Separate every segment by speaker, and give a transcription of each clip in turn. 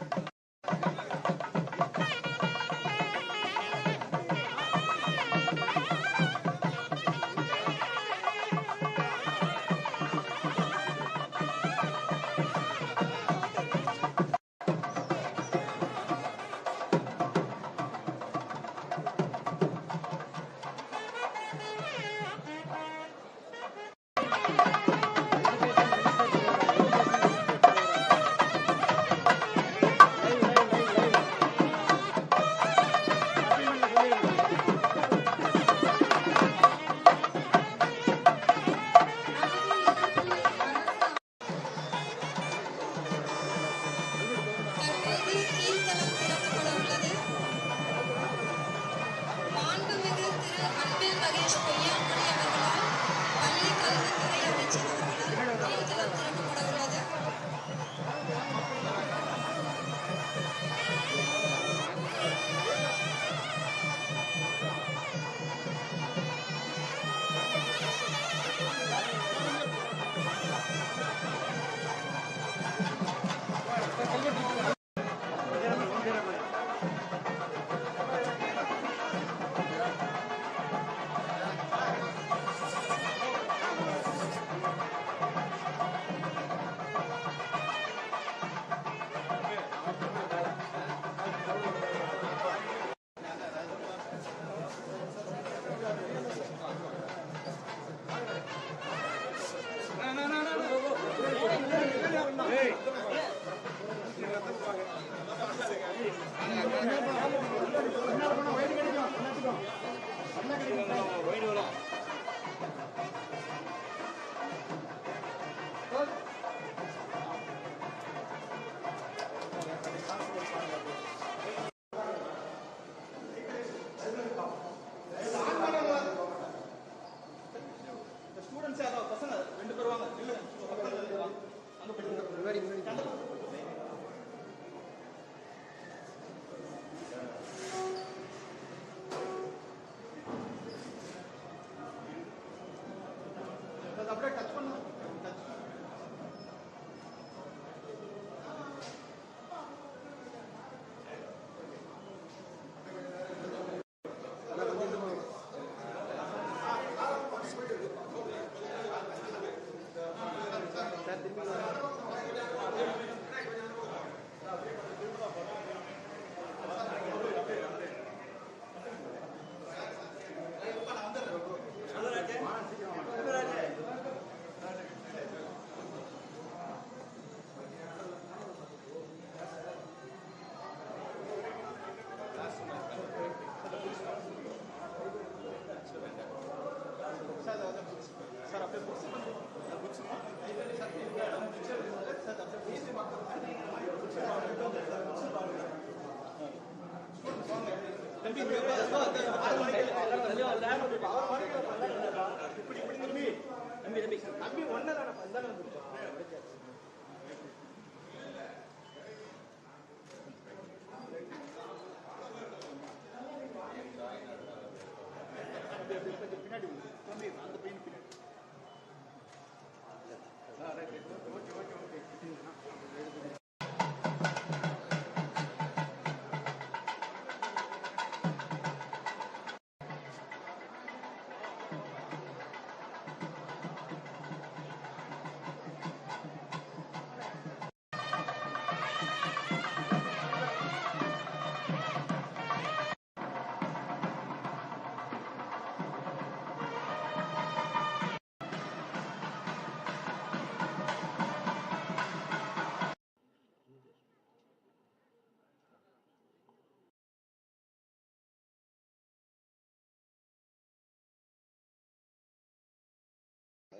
Speaker 1: Thank you.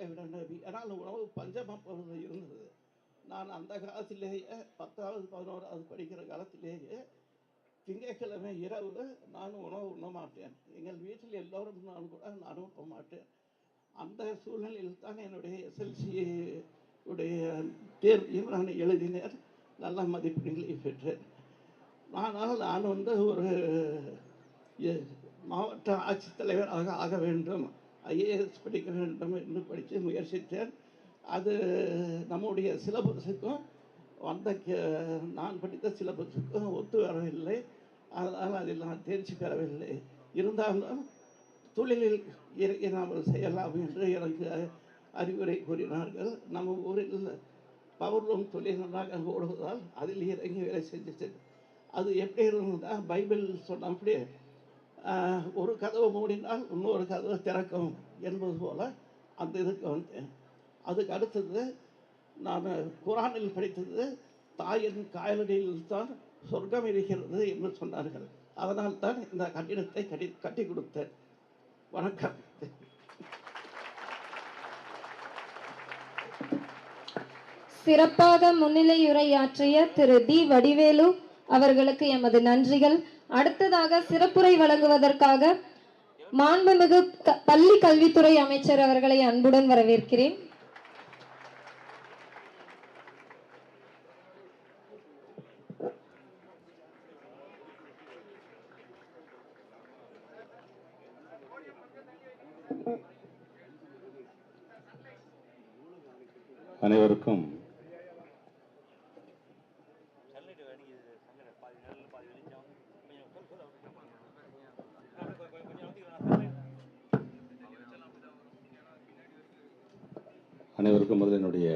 Speaker 2: நபி ஆனால் உணவு பஞ்சமம் பொழுது இருந்தது நான் அந்த காலத்திலேயே பத்தாவது பதினோராவது படிக்கிற காலத்திலேயே திங்கட்கிழமை இரவு நான் உணவு உண்ண மாட்டேன் எங்கள் வீட்டில் எல்லோரும் நான் கூட நான் உண்ண மாட்டேன் அந்த சூழ்நிலையில் தான் என்னுடைய எஸ்எல்சி உடைய தேர்வையும் நான் எழுதினேன் நல்ல மதிப்பெண்களை பெற்றேன் ஆனால் நான் வந்து ஒரு மாவட்ட ஆட்சித்தலைவராக ஆக வேண்டும் ஐஏஎஸ் படிக்க வேண்டும் என்று படித்து முயற்சித்தேன். அது நம்முடைய சிலபஸுக்கும் வந்த கே- நான் படித்த சிலபஸுக்கும் ஒத்து வரவில்லை. அதனால் அதில் நான் தேர்ச்சி பெறவில்லை. இருந்தாலும் தொழிலில் இறங்கினாமல் செய்யலாம் என்று எனக்கு அறிவுரை கூறினார்கள். நம்ம ஊரில் பவர்லூம் தொழில் நன்றாக ஓடுவதால் அதில் இறங்கி வேலை செஞ்சு அது எப்படி இருந்தால் பைபிள் சொன்னபடி அப்படியே ஒரு கதவை மூடினால் இன்னொரு கதவை திறக்கும் என்பது போல் அந்த இதுக்கு வந்தேன். அதுக்கு அடுத்தது நான் குரானில் படித்தது தாயின் காயலடியில் தான் சொர்க்கம் இருக்கிறது என்று சொன்னார்கள். அதனால் தான் இந்த கட்டிடத்தை கட்டி கட்டி கொடுத்தேன். வணக்கம்.
Speaker 1: சிறப்பாக முன்னிலையுரையாற்றிய திரு டி. வடிவேலு அவர்களுக்கு எமது நன்றிகள். அடுத்ததாக சிறப்புரை வழங்குவதற்காக மாண்புமிகு க- பள்ளி கல்வித்துறை அமைச்சர் அவர்களை அன்புடன் வரவேற்கிறேன்.
Speaker 3: அனைவருக்கும் அனைவருக்கும் முதல் என்னுடைய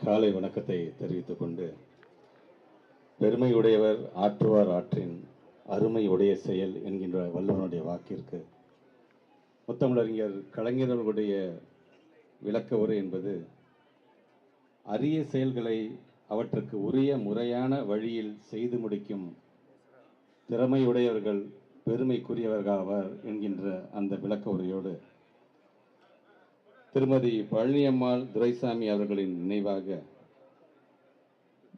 Speaker 3: காலை வணக்கத்தை தெரிவித்துக் கொண்டு பெருமை உடையவர் ஆற்றுவார் ஆற்றின் அருமை உடைய செயல் என்கின்ற வள்ளுவனுடைய வாக்கிற்கு முத்தமிழறிஞர் கலைஞர்களுடைய விளக்க உரை என்பது அரிய செயல்களை அவற்றுக்கு உரிய முறையான வழியில் செய்து முடிக்கும் திறமையுடையவர்கள் பெருமைக்குரியவர்களாவர் என்கின்ற அந்த விளக்க உரையோடு திருமதி பழனியம்மாள் துரைசாமி அவர்களின் நினைவாக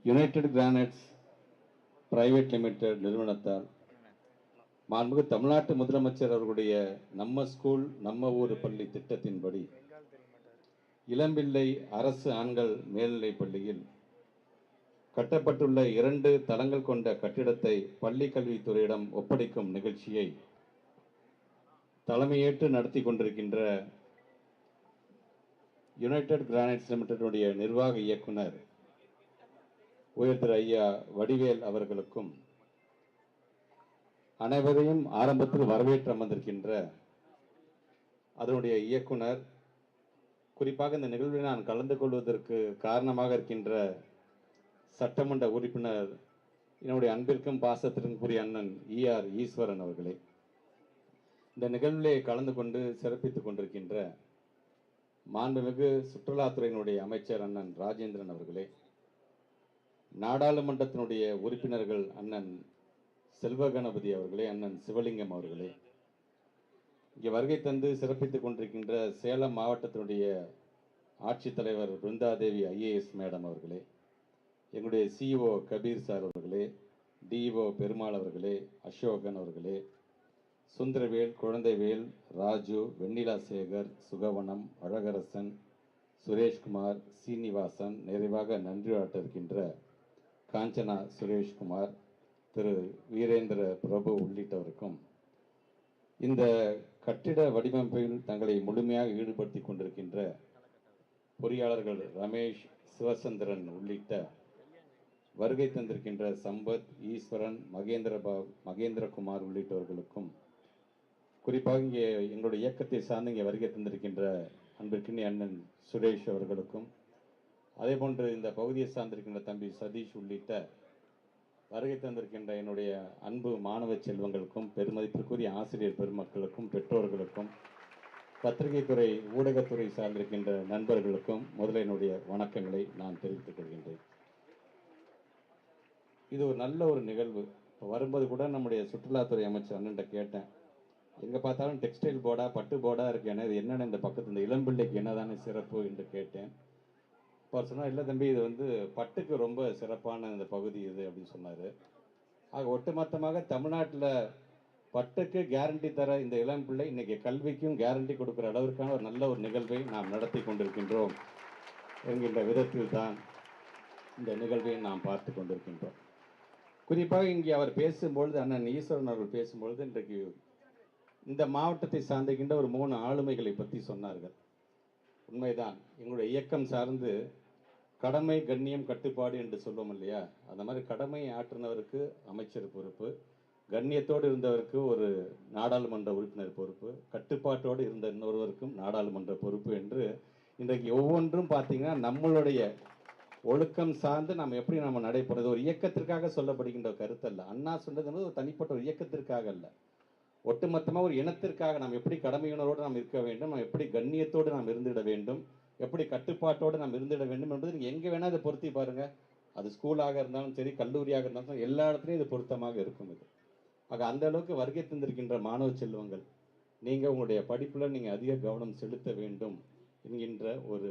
Speaker 3: யுனைடெட் கிரானைட்ஸ் பிரைவேட் லிமிடெட் நிறுவனத்தால் மாண்புமிகு தமிழ்நாட்டு முதலமைச்சர் அவர்களுடைய நம்ம ஸ்கூல் நம்ம ஊர் பள்ளி திட்டத்தின்படி இளம்பிள்ளை அரசு ஆண்கள் மேல்நிலைப் பள்ளியில் கட்டப்பட்டுள்ள இரண்டு தளங்கள் கொண்ட கட்டிடத்தை பள்ளி கல்வித்துறையிடம் ஒப்படைக்கும் நிகழ்ச்சியை தலைமையேற்று நடத்தி கொண்டிருக்கின்ற யுனைடெட் கிரானைட்ஸ் லிமிடெடுடைய நிர்வாக இயக்குனர் உயர்திரு ஐயா வடிவேல் அவர்களுக்கும் அனைவரையும் ஆரம்பத்தில் வரவேற்று அமர்ந்திருக்கின்ற அதனுடைய இயக்குனர் குறிப்பாக இந்த நிகழ்வில் நான் கலந்து கொள்வதற்கு காரணமாக இருக்கின்ற சட்டமன்ற உறுப்பினர் என்னுடைய அன்பிற்கும் பாசத்திற்கும் அண்ணன் ஈஆர் ஈஸ்வரன் அவர்களே இந்த நிகழ்விலே கலந்து கொண்டு சிறப்பித்துக் கொண்டிருக்கின்ற மாண்புமிகு சுற்றுலாத்துறையினுடைய அமைச்சர் அண்ணன் ராஜேந்திரன் அவர்களே நாடாளுமன்றத்தினுடைய உறுப்பினர்கள் அண்ணன் செல்வ கணபதி அவர்களே அண்ணன் சிவலிங்கம் அவர்களே இங்கே வருகை தந்து சிறப்பித்துக் கொண்டிருக்கின்ற சேலம் மாவட்டத்தினுடைய ஆட்சித்தலைவர் பிருந்தாதேவி ஐஏஎஸ் மேடம் அவர்களே எங்களுடைய சிஇஓ கபீர் சார் அவர்களே டிஇஓ பெருமாள் அவர்களே அசோகன் அவர்களே சுந்தரவேல் குழந்தைவேல் ராஜு வெண்ணிலா சேகர் சுகவனம் அழகரசன் சுரேஷ்குமார் சீனிவாசன் நிறைவாக நன்றி இருக்கின்ற காஞ்சனா சுரேஷ்குமார் திரு வீரேந்திர பிரபு உள்ளிட்டவருக்கும் இந்த கட்டிட வடிவமைப்பில் தங்களை முழுமையாக ஈடுபடுத்தி கொண்டிருக்கின்ற பொறியாளர்கள் ரமேஷ் சிவசந்திரன் உள்ளிட்ட வருகை தந்திருக்கின்ற சம்பத் ஈஸ்வரன் மகேந்திர பா- மகேந்திரகுமார் உள்ளிட்டவர்களுக்கும் குறிப்பாக இங்கே எங்களுடைய இயக்கத்தை சார்ந்து இங்கே வருகை தந்திருக்கின்ற அன்பிற்கினி அண்ணன் சுரேஷ் அவர்களுக்கும் அதே போன்று இந்த பகுதியை சார்ந்திருக்கின்ற தம்பி சதீஷ் உள்ளிட்ட வருகை தந்திருக்கின்ற என்னுடைய அன்பு மாணவ செல்வங்களுக்கும் பெருமதிப்பிற்குரிய ஆசிரியர் பெருமக்களுக்கும் பெற்றோர்களுக்கும் பத்திரிகை துறை ஊடகத்துறை சார்ந்திருக்கின்ற நண்பர்களுக்கும் முதலினுடைய வணக்கங்களை நான் தெரிவித்துக் கொள்கின்றேன். இது ஒரு நல்ல ஒரு நிகழ்வு. இப்போ வரும்போது கூட நம்முடைய சுற்றுலாத்துறை அமைச்சர் அண்ணன்ட்ட கேட்டேன். எங்கே பார்த்தாலும் டெக்ஸ்டைல் போர்டா பட்டு போர்டா இருக்கு. ஏன்னா இது என்னென்ன இந்த பக்கத்து இந்த இளம்பிள்ளைக்கு என்னதானே சிறப்பு என்று கேட்டேன். இப்போ சொன்னால் இல்லை தம்பி இது வந்து பட்டுக்கு ரொம்ப சிறப்பான இந்த பகுதி இது அப்படின்னு சொன்னார். ஆக ஒட்டுமொத்தமாக தமிழ்நாட்டில் பட்டுக்கு கேரண்டி தர இந்த இளம் பிள்ளை இன்றைக்கி கல்விக்கும் கேரண்டி கொடுக்குற அளவிற்கான ஒரு நல்ல ஒரு நிகழ்வை நாம் நடத்தி கொண்டிருக்கின்றோம் என்கின்ற விதத்தில் தான் இந்த நிகழ்வை நாம் பார்த்து கொண்டிருக்கின்றோம். குறிப்பாக இங்கே அவர் பேசும்பொழுது அண்ணன் ஈஸ்வரன் அவர்கள் பேசும்பொழுது இன்றைக்கு இந்த மாவட்டத்தை சார்ந்திருக்கின்ற ஒரு மூணு ஆளுமைகளை பற்றி சொன்னார்கள். உண்மைதான். எங்களுடைய இயக்கம் சார்ந்து கடமை கண்ணியம் கட்டுப்பாடு என்று சொல்லுவோம் இல்லையா? அந்த மாதிரி கடமை ஆற்றினவருக்கு அமைச்சர் பொறுப்பு கண்ணியத்தோடு இருந்தவருக்கு ஒரு நாடாளுமன்ற உறுப்பினர் பொறுப்பு கட்டுப்பாட்டோடு இருந்த இன்னொருவருக்கும் நாடாளுமன்ற பொறுப்பு என்று இன்றைக்கு ஒவ்வொன்றும் பார்த்தீங்கன்னா நம்மளுடைய ஒழுக்கம் சார்ந்து நாம் எப்படி நம்ம நடைபெறது? ஒரு இயக்கத்திற்காக சொல்லப்படுகின்ற கருத்து அல்ல அண்ணா சொன்னது என்பது ஒரு தனிப்பட்ட ஒரு இயக்கத்திற்காக அல்ல. ஒட்டுமொத்தமாக ஒரு இனத்திற்காக நாம் எப்படி கடமையுணர்வோடு நாம் இருக்க வேண்டும்? நாம் எப்படி கண்ணியத்தோடு நாம் இருந்திட வேண்டும்? எப்படி கட்டுப்பாட்டோடு நாம் இருந்திட வேண்டும் என்பது நீங்கள் எங்கே வேணால் இதை பொருத்தி பாருங்கள் அது ஸ்கூலாக இருந்தாலும் சரி கல்லூரியாக இருந்தாலும் சரி, எல்லா இடத்துலையும் இது பொருத்தமாக இருக்கும் இது. ஆக அந்த அளவுக்கு வருகை தந்திருக்கின்ற மாணவ செல்வங்கள் நீங்கள் உங்களுடைய படிப்பில் நீங்கள் அதிக கவனம் செலுத்த வேண்டும் என்கின்ற ஒரு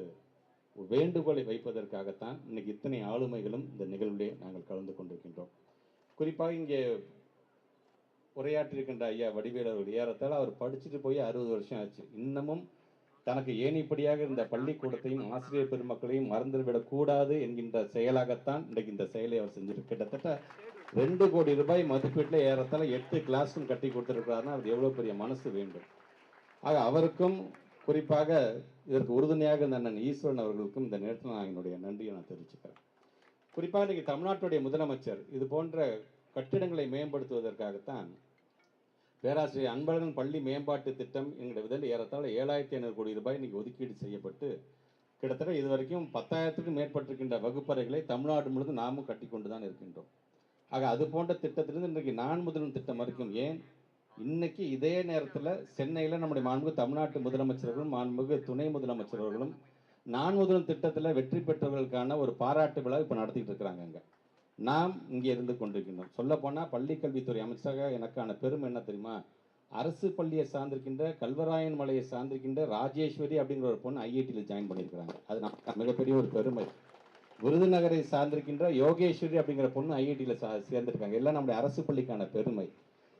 Speaker 3: வேண்டுகோளை வைப்பதற்காகத்தான் இன்னைக்கு இத்தனை ஆளுமைகளும் இந்த நிகழ்விலே நாங்கள் கலந்து கொண்டிருக்கின்றோம். குறிப்பாக இங்கே உரையாற்றியிருக்கின்ற ஐயா வடிவேலர் ஏறத்தால் அவர் படிச்சுட்டு போய் அறுபது வருஷம் ஆச்சு. இன்னமும் தனக்கு ஏணிப்படியாக இருந்த பள்ளிக்கூடத்தையும் ஆசிரியர் பெருமக்களையும் மறந்துவிடக்கூடாது என்கின்ற செயலாகத்தான் இன்றைக்கு இந்த செயலை அவர் செஞ்சிருக்கு கிட்டத்தட்ட ரெண்டு கோடி ரூபாய் மதிப்பீட்டில் ஏறத்தால் எட்டு கிளாஸ் ரூம் கட்டி கொடுத்துருக்கிறாருன்னா அது எவ்வளோ பெரிய மனசு வேண்டும். ஆக அவருக்கும் குறிப்பாக இதற்கு உறுதுணையாக இந்த அண்ணன் ஈஸ்வரன் அவர்களுக்கும் இந்த நேரத்தில் நான் என்னுடைய நன்றியை நான் தெரிவிச்சுக்கிறேன். குறிப்பாக இன்றைக்கி தமிழ்நாட்டுடைய முதலமைச்சர் இது போன்ற கட்டிடங்களை மேம்படுத்துவதற்காகத்தான் பேராசிரியர் அன்பழகன் பள்ளி மேம்பாட்டு திட்டம் என்கிற விதத்தில் ஏறத்தாழ ஏழாயிரத்தி ஐநூறு கோடி ரூபாய் இன்றைக்கி ஒதுக்கீடு செய்யப்பட்டு கிட்டத்தட்ட இது வரைக்கும் பத்தாயிரத்துக்கும் மேற்பட்டிருக்கின்ற வகுப்பறைகளை தமிழ்நாடு முழுவதும் நாமும் கட்டி கொண்டு தான் இருக்கின்றோம். ஆக அது போன்ற திட்டத்திலிருந்து இன்றைக்கு நான் முதலும் திட்டம் வரைக்கும் ஏன் இன்னைக்கு இதே நேரத்தில் சென்னையில் நம்முடைய மாண்புமிகு தமிழ்நாட்டு முதலமைச்சர்களும் மாண்புமிகு துணை முதலமைச்சர்களும் நான் முதலும் திட்டத்தில் வெற்றி பெற்றவர்களுக்கான ஒரு பாராட்டு விழா இப்போ நடத்திட்டு இருக்கிறாங்க அங்கே நாம் இங்கே இருந்து கொண்டிருக்கின்றோம். சொல்லப்போனால் பள்ளிக்கல்வித்துறை அமைச்சராக எனக்கான பெருமை என்ன தெரியுமா? அரசு பள்ளியை சார்ந்திருக்கின்ற கல்வராயன் மலையை சார்ந்திருக்கின்ற ராஜேஸ்வரி அப்படிங்கிற ஒரு பொண்ணு ஐஐடியில் ஜாயின் பண்ணியிருக்கிறாங்க. அது நமக்கு மிகப்பெரிய ஒரு பெருமை. விருதுநகரை சார்ந்திருக்கின்ற யோகேஸ்வரி அப்படிங்கிற பொண்ணு ஐஐடியில் சா சேர்ந்திருக்காங்க. எல்லாம் நம்முடைய அரசு பள்ளிக்கான பெருமை.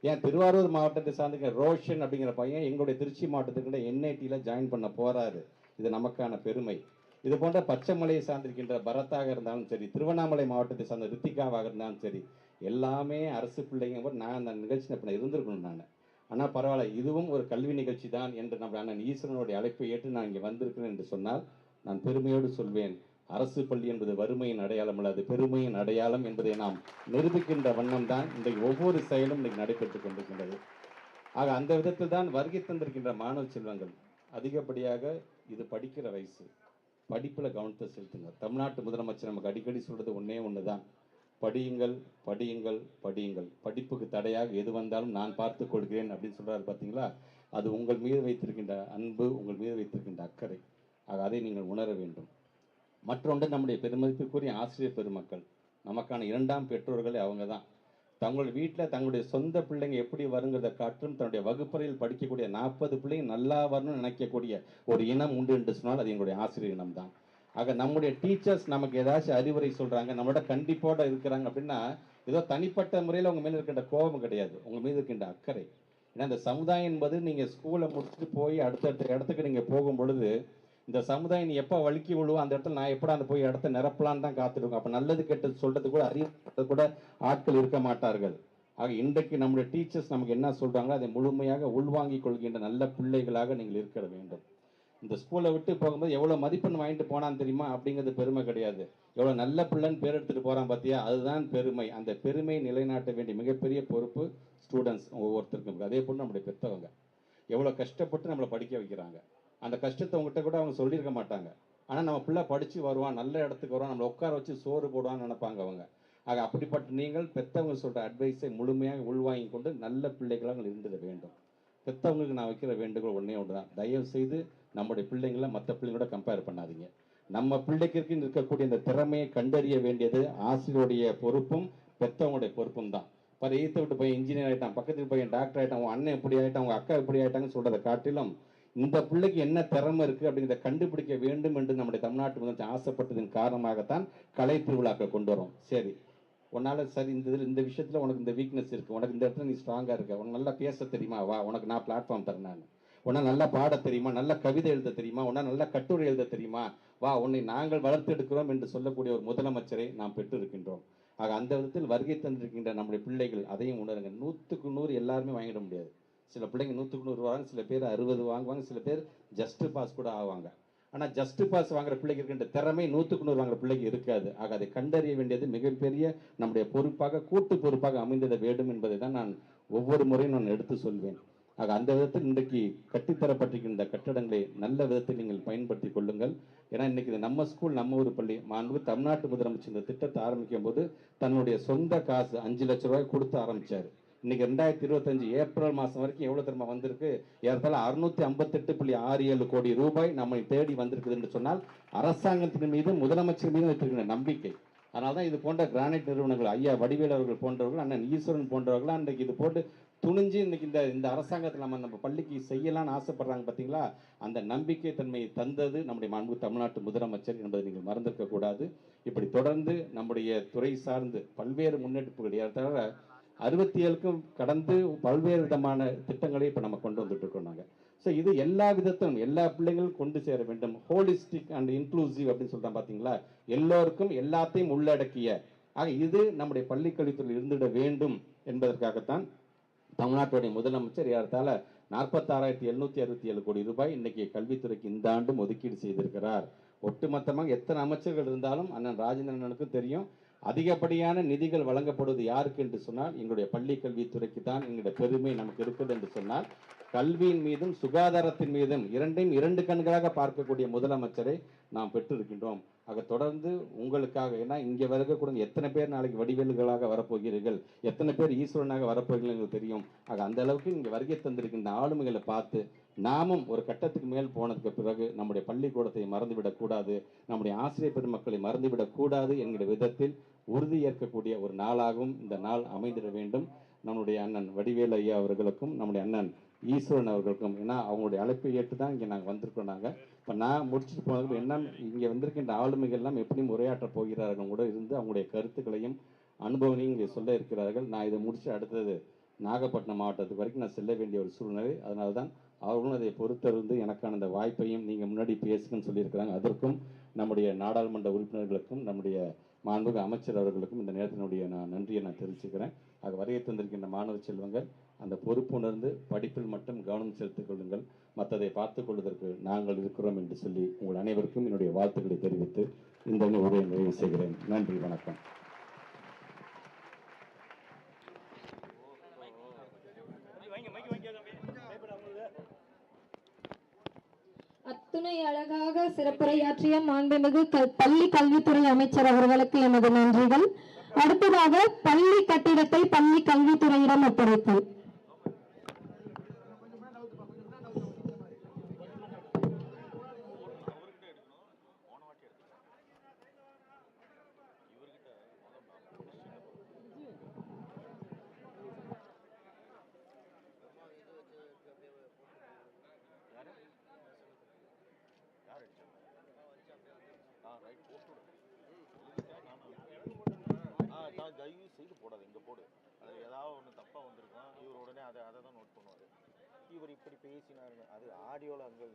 Speaker 3: ஏன் திருவாரூர் மாவட்டத்தை சார்ந்த ரோஷன் அப்படிங்கிற பையன் எங்களுடைய திருச்சி மாவட்டத்துக்கிட்ட என்ஐடியில் ஜாயின் பண்ண போகிறாரு இது நமக்கான பெருமை. இது போன்ற பச்சைமலையை சார்ந்திருக்கின்ற பரத்தாக இருந்தாலும் சரி திருவண்ணாமலை மாவட்டத்தை சார்ந்த ரித்திகாவாக இருந்தாலும் சரி எல்லாமே அரசு பிள்ளைங்க கூட நான் அந்த நிகழ்ச்சியில் இப்போ இருந்திருக்கணும் நான். ஆனால் பரவாயில்ல இதுவும் ஒரு கல்வி நிகழ்ச்சி தான் என்று நம்ம அண்ணன் ஈஸ்வரனுடைய அழைப்பை ஏற்று நான் இங்கே வந்திருக்கிறேன் என்று சொன்னால் நான் பெருமையோடு சொல்வேன். அரசு பள்ளி என்பது வறுமையின் அடையாளம் அல்ல அது பெருமையின் அடையாளம் என்பதை நாம் நிரூபிக்கின்ற வண்ணம் தான் இன்றைக்கு ஒவ்வொரு செயலும் இன்றைக்கு நடைபெற்றுக் கொண்டிருக்கின்றது. ஆக அந்த விதத்தில் தான் வருகை தந்திருக்கின்ற மாணவ செல்வங்கள். அதிகப்படியாக இது படிக்கிற வயசு. படிப்பில் கவனத்தை செலுத்துங்க தமிழ்நாட்டு முதலமைச்சர் நமக்கு அடிக்கடி சொல்கிறது ஒன்றே ஒன்று தான் படியுங்கள் படியுங்கள் படியுங்கள். படிப்புக்கு தடையாக எது வந்தாலும் நான் பார்த்து கொள்கிறேன் அப்படின்னு சொல்கிறார் பார்த்தீங்களா அது உங்கள் மீது வைத்திருக்கின்ற அன்பு உங்கள் மீது வைத்திருக்கின்ற அக்கறை. ஆக அதை நீங்கள் உணர வேண்டும். மற்றொன்று நம்முடைய பெருமதிப்புக்குரிய ஆசிரியர் பெருமக்கள். நமக்கான இரண்டாம் பெற்றோர்களே அவங்க தான் தங்களுடைய வீட்டில் தங்களுடைய சொந்த பிள்ளைங்க எப்படி வருங்கிறத காட்டும் தன்னுடைய வகுப்பறையில் படிக்கக்கூடிய நாற்பது பிள்ளைங்க நல்லா வரணும்னு நினைக்கக்கூடிய ஒரு இனம் உண்டு என்று சொன்னால் அது எங்களுடைய ஆசிரியர் இனம் தான் ஆக நம்முடைய டீச்சர்ஸ் நமக்கு ஏதாச்சும் அறிவுரை சொல்கிறாங்க நம்மளோட கண்டிப்போட இருக்கிறாங்க அப்படின்னா ஏதோ தனிப்பட்ட முறையில் உங்கள் மேலே இருக்கின்ற கோபம் கிடையாது. உங்கள் மீது இருக்கின்ற அக்கறை. ஏன்னா இந்த சமுதாயம் என்பது நீங்கள் ஸ்கூலை முடிச்சுட்டு போய் அடுத்தடுத்த இடத்துக்கு நீங்கள் போகும் பொழுது இந்த சமுதாயம் நீ எப்போ வழுக்கி விழுவோ அந்த இடத்துல நான் எப்படா அந்த போய் இடத்த நிரப்பலான்னு தான் காத்துருக்கோம். அப்போ நல்லது கெட்டது சொல்றது கூட அறிவு கூட ஆட்கள் இருக்க மாட்டார்கள். ஆக இன்றைக்கு நம்முடைய டீச்சர்ஸ் நமக்கு என்ன சொல்கிறாங்களோ அதை முழுமையாக உள்வாங்கிக் கொள்கின்ற நல்ல பிள்ளைகளாக நீங்கள் இருக்க வேண்டும். இந்த ஸ்கூலை விட்டு போகும்போது எவ்வளோ மதிப்பெண் வாங்கிட்டு போனான்னு தெரியுமா? அப்படிங்கிறது பெருமை கிடையாது. எவ்வளோ நல்ல பிள்ளைன்னு பேர் எடுத்துகிட்டு போகிறான் பார்த்தியா அதுதான் பெருமை. அந்த பெருமையை நிலைநாட்ட வேண்டிய மிகப்பெரிய பொறுப்பு ஸ்டூடெண்ட்ஸ் ஒவ்வொருத்தருக்கும் அதே போல் நம்முடைய பெற்றவங்க. எவ்வளோ கஷ்டப்பட்டு நம்மளை படிக்க வைக்கிறாங்க. அந்த கஷ்டத்தை உங்ககிட்ட கூட அவங்க சொல்லியிருக்க மாட்டாங்க. ஆனால் நம்ம பிள்ளை படித்து வருவான் நல்ல இடத்துக்கு வருவான் நம்மளை உட்கார வச்சு சோறு போடுவான்னு நினைப்பாங்க அவங்க. ஆக அப்படிப்பட்ட நீங்கள் பெற்றவங்க சொல்கிற அட்வைஸை முழுமையாக உள்வாங்கி கொண்டு நல்ல பிள்ளைகளாக இருந்தது வேண்டும். பெற்றவங்களுக்கு நான் வைக்கிற வேண்டுகோள் ஒன்றே ஒன்று தான் தயவு செய்து நம்முடைய பிள்ளைங்களை மற்ற பிள்ளைங்களோட கம்பேர் பண்ணாதீங்க. நம்ம பிள்ளைக்கு இருக்கக்கூடிய இந்த திறமையை கண்டறிய வேண்டியது ஆசிரியருடைய பொறுப்பும் பெற்றவங்களுடைய பொறுப்பும் தான். இப்போ ஈத்த விட்டு போய் இன்ஜினியர் ஆகிட்டான் பக்கத்து பையன் டாக்டர் ஆகிட்டான் உன் அண்ணன் இப்படி ஆகிட்டான் அவங்க அக்கா இப்படி ஆகிட்டாங்கன்னு சொல்கிறத காட்டிலும் இந்த பிள்ளைக்கு என்ன திறமை இருக்குது அப்படிங்கிறத கண்டுபிடிக்க வேண்டும் என்று நம்முடைய தமிழ்நாட்டு முதலமைச்சர் ஆசைப்பட்டதன் காரணமாகத்தான் கலை திருவிழாக்கள் கொண்டு வரோம். சரி. உன்னால் சரி இந்த இதில் இந்த விஷயத்தில் உனக்கு இந்த வீக்னஸ் இருக்குது உனக்கு இந்த இடத்துல நீ ஸ்ட்ராங்காக இருக்க. உனக்கு நல்லா பேச தெரியுமா? வா உனக்கு நான் பிளாட்ஃபார்ம் தரேன் நான். உன்னால் நல்லா பாட தெரியுமா? நல்ல கவிதை எழுத தெரியுமா? உன்னால் நல்ல கட்டுரை எழுத தெரியுமா? வா உன்னை நாங்கள் வளர்த்தெடுக்கிறோம் என்று சொல்லக்கூடிய ஒரு முதலமைச்சரை நாம் பெற்றிருக்கின்றோம். ஆக அந்த விதத்தில் வருகை தந்திருக்கின்ற நம்முடைய பிள்ளைகள் அதையும் உணருங்க. நூற்றுக்கு நூறு எல்லாருமே வாங்கிட முடியாது. சில பிள்ளைங்க நூற்றுக்கு நூறு வாங்க சில பேர் அறுபது வாங்குவாங்க சில பேர் ஜஸ்ட் பாஸ் கூட ஆவாங்க. ஆனால் ஜஸ்ட் பாஸ் வாங்குற பிள்ளைக்கு இருக்கின்ற திறமை நூற்றுக்கு நூறு வாங்குற பிள்ளைக்கு இருக்காது. ஆக அதை கண்டறிய வேண்டியது மிகப்பெரிய நம்முடைய பொறுப்பாக கூட்டு பொறுப்பாக அமைந்திட வேண்டும் என்பதை தான் நான் ஒவ்வொரு முறையும் நான் எடுத்து சொல்வேன். ஆக அந்த விதத்தில் இன்றைக்கு கட்டித்தரப்பட்டிருக்கின்ற கட்டடங்களை நல்ல விதத்தில் நீங்கள் பயன்படுத்தி கொள்ளுங்கள். ஏன்னா இன்னைக்கு இது நம்ம ஸ்கூல் நம்ம ஊர் பள்ளி. மாண்பு தமிழ்நாட்டு முதலமைச்சர் இந்த திட்டத்தை ஆரம்பிக்கும் போது தன்னுடைய சொந்த காசு அஞ்சு லட்ச ரூபாய் கொடுத்து ஆரம்பித்தார் இன்னைக்கு ரெண்டாயிரத்தி இருபத்தஞ்சு ஏப்ரல் மாதம் வரைக்கும் எவ்வளோ திரும்ப வந்திருக்கு? ஏறத்தாழ அறுநூத்தி ஐம்பத்தெட்டு புள்ளி ஆறு ஏழு கோடி ரூபாய் நம்மை தேடி வந்திருக்குது என்று சொன்னால் அரசாங்கத்தின் மீது முதலமைச்சர் மீது வைத்திருக்கிற நம்பிக்கை. அதனால தான் இது போன்ற கிரானைட் நிறுவனங்கள் ஐயா வடிவேல் அவர்கள் போன்றவர்கள் அண்ணன் ஈஸ்வரன் போன்றவர்கள் அன்றைக்கு இது போட்டு துணிஞ்சு இன்னைக்கு இந்த இந்த அரசாங்கத்தில் நம்ம நம்ம பள்ளிக்கு செய்யலாம்னு ஆசைப்படுறாங்க பார்த்தீங்களா அந்த நம்பிக்கை தன்மையை தந்தது நம்முடைய மாண்பு தமிழ்நாட்டு முதலமைச்சர் என்பதை நீங்கள் மறந்திருக்க கூடாது. இப்படி தொடர்ந்து நம்முடைய துறை சார்ந்து பல்வேறு முன்னெடுப்புகள் ஏற்ற அறுபத்தி ஏழுக்கும் கடந்து பல்வேறு விதமான திட்டங்களை இப்போ நம்ம கொண்டு வந்துட்டு இருக்கோம் நாங்கள் ஸோ இது எல்லா விதத்திலும் எல்லா பிள்ளைங்களும் கொண்டு சேர வேண்டும். ஹோலிஸ்டிக் அண்ட் இன்க்ளூசிவ் அப்படின்னு சொல்றோம் பார்த்தீங்களா எல்லோருக்கும் எல்லாத்தையும் உள்ளடக்கிய. ஆக இது நம்முடைய பள்ளி இருந்துட வேண்டும் என்பதற்காகத்தான் தமிழ்நாட்டுடைய முதலமைச்சர் ஏறத்தாழ நாற்பத்தாறாயிரத்தி எழுநூத்தி அறுபத்தி ஏழு கோடி ரூபாய் இன்றைக்கி கல்வித்துறைக்கு இந்த ஆண்டும் ஒதுக்கீடு செய்திருக்கிறார். ஒட்டுமொத்தமாக எத்தனை அமைச்சர்கள் இருந்தாலும் அண்ணன் ராஜேந்திரனுக்கும் தெரியும். அதிகப்படியான நிதிகள் வழங்கப்படுவது யாருக்கு என்று சொன்னால் எங்களுடைய பள்ளி கல்வித்துறைக்கு தான் எங்களுடைய பெருமை நமக்கு இருக்குது என்று சொன்னால் கல்வியின் மீதும் சுகாதாரத்தின் மீதும் இரண்டையும் இரண்டு கண்களாக பார்க்கக்கூடிய முதலமைச்சரை நாம் பெற்றிருக்கின்றோம். ஆக தொடர்ந்து உங்களுக்காக ஏன்னா இங்கே வரக்கூடிய எத்தனை பேர் நாளைக்கு வடிவேலுகளாக வரப்போகிறீர்கள் எத்தனை பேர் ஈஸ்வரனாக வரப்போகிறீர்கள் தெரியும். ஆக அந்த அளவுக்கு இங்கே வருகை தந்திருக்கின்ற ஆளுமைகளை பார்த்து நாமும் ஒரு கட்டத்துக்கு மேல் போனதுக்கு பிறகு நம்முடைய பள்ளிக்கூடத்தை மறந்துவிடக்கூடாது நம்முடைய ஆசிரியர் பெருமக்களை மறந்துவிடக்கூடாது என்கிற விதத்தில் உறுதி ஏற்கக்கூடிய ஒரு நாளாகவும் இந்த நாள் அமைந்திட வேண்டும். நம்முடைய அண்ணன் வடிவேலு ஐயா அவர்களுக்கும் நம்முடைய அண்ணன் ஈஸ்வரன் அவர்களுக்கும் ஏன்னா அவங்களுடைய அழைப்பை ஏற்று தான் இங்கே நாங்கள் வந்திருக்கோம் நாங்கள். இப்போ நான் முடிச்சுட்டு போனதுக்கு என்ன இங்கே வந்திருக்கின்ற ஆளுமைகள் எல்லாம் எப்படி உரையாற்றப் போகிறார்கள் கூட இருந்து அவங்களுடைய கருத்துக்களையும் அனுபவங்களையும் இங்கே சொல்ல இருக்கிறார்கள். நான் இதை முடித்து அடுத்தது நாகப்பட்டினம் மாவட்டத்துக்கு வரைக்கும் நான் செல்ல வேண்டிய ஒரு சூழ்நிலை. அதனால தான் அவர்களும் அதை பொறுத்தறிந்து எனக்கான அந்த வாய்ப்பையும் நீங்கள் முன்னாடி பேசுங்கன்னு சொல்லியிருக்கிறாங்க. அதற்கும் நம்முடைய நாடாளுமன்ற உறுப்பினர்களுக்கும் நம்முடைய மாண்புக அமைச்சர் அவர்களுக்கும் இந்த நேரத்தினுடைய நான் நன்றியை நான் தெரிவிச்சுக்கிறேன். ஆக வரைய தந்திருக்கின்ற மாணவ செல்வங்கள் அந்த பொறுப்புணர்ந்து படிப்பில் மட்டும் கவனம் செலுத்திக் கொள்ளுங்கள். மற்றதை பார்த்துக் கொள்வதற்கு நாங்கள் இருக்கிறோம் என்று சொல்லி உங்கள் அனைவருக்கும் என்னுடைய வாழ்த்துக்களை தெரிவித்து இந்த உரையை நிறைவு செய்கிறேன். நன்றி வணக்கம்.
Speaker 1: துணை அழகாக சிறப்புரையாற்றிய மாண்புமிகு கல்- பள்ளி கல்வித்துறை அமைச்சர் அவர்களுக்கு எமது நன்றிகள். அடுத்ததாக பள்ளி கட்டிடத்தை பள்ளி கல்வித்துறையிடம் ஒப்படைத்தல்
Speaker 4: போடு. அது ஏதாவது ஒன்று தப்பாக வந்திருக்கும் இவர் உடனே அதை அதை தான் நோட் பண்ணுவார். இவர் இப்படி பேசினாருங்க அது ஆடியோவில் அங்கே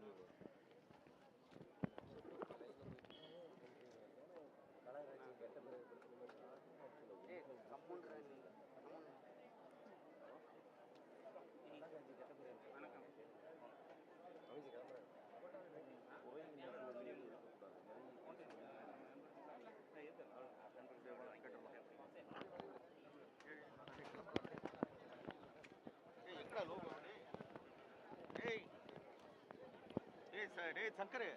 Speaker 4: ஏய் டேய் ச- டேய் சங்கரு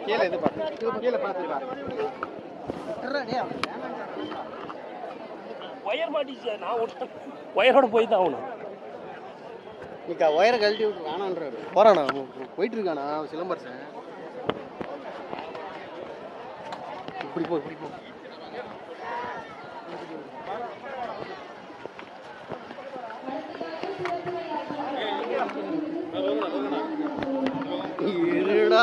Speaker 4: கீழே இது பாத்து கீழே பாத்து
Speaker 5: ஒயர் மாட்டிச்சு நான் ஒயரோட போய் தான் ஆகணும்
Speaker 6: நீக்கா ஒயரை கழட்டி விட்டு வேணான்றாரு போறானா? போயிட்டு இருக்கானா சிலம்பரசன்? இப்படி போ இப்படி போ. இருடா.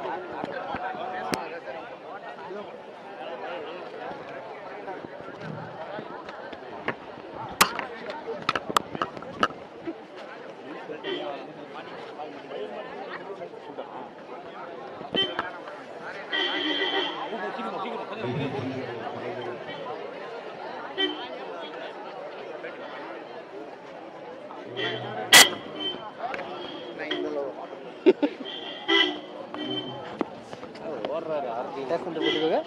Speaker 6: ஓடுறாரு ஆர்த்தி. போட்டுக்கோங்க.